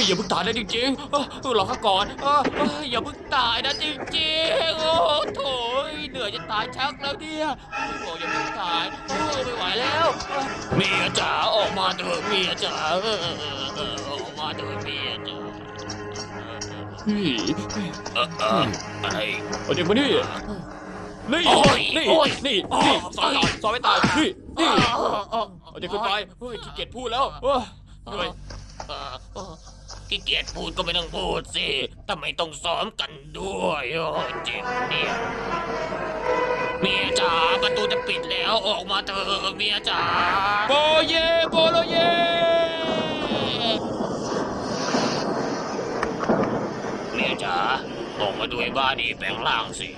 ยอย่าเพิ่งตายนะจริงๆเออรอข้าก่อนเออเอออย่าเพิ่งตายนะจริงๆโอ้โถยเหนื่อยจะตายชักแล้วเนี่ยโอ้อย่าเพิ่งตายโอ้ไม่ไหวแล้วเออเมียจ๋าออกมาเถอะเมียจ๋าเออเออเออเออออกมาเถอะเมียจ๋าเฮ้ยเออเอออะไรเอาเด็กมานี่นี่โอ้ยนี่โอ้ยนี่โอ้ยนี่สอนตายสอนไม่ตายนี่นี่เอาเด็กขึ้นไปเฮ้ยขี้เกียจพูดแล้วเฮ้ยเหนื่อยเออเออ ขี้เกียจพูดก็ไม่ต้องพูดสิทำไมต้องซ้อมกันด้วยโอ้เจ็บเนี่ยเมียจ๋าประตูจะปิดแล้วออกมาเถอะเมียจ๋าโบเยโบโลเยเมียจ๋าออกมาด้วยบ้านนี้แปลงร่างสิ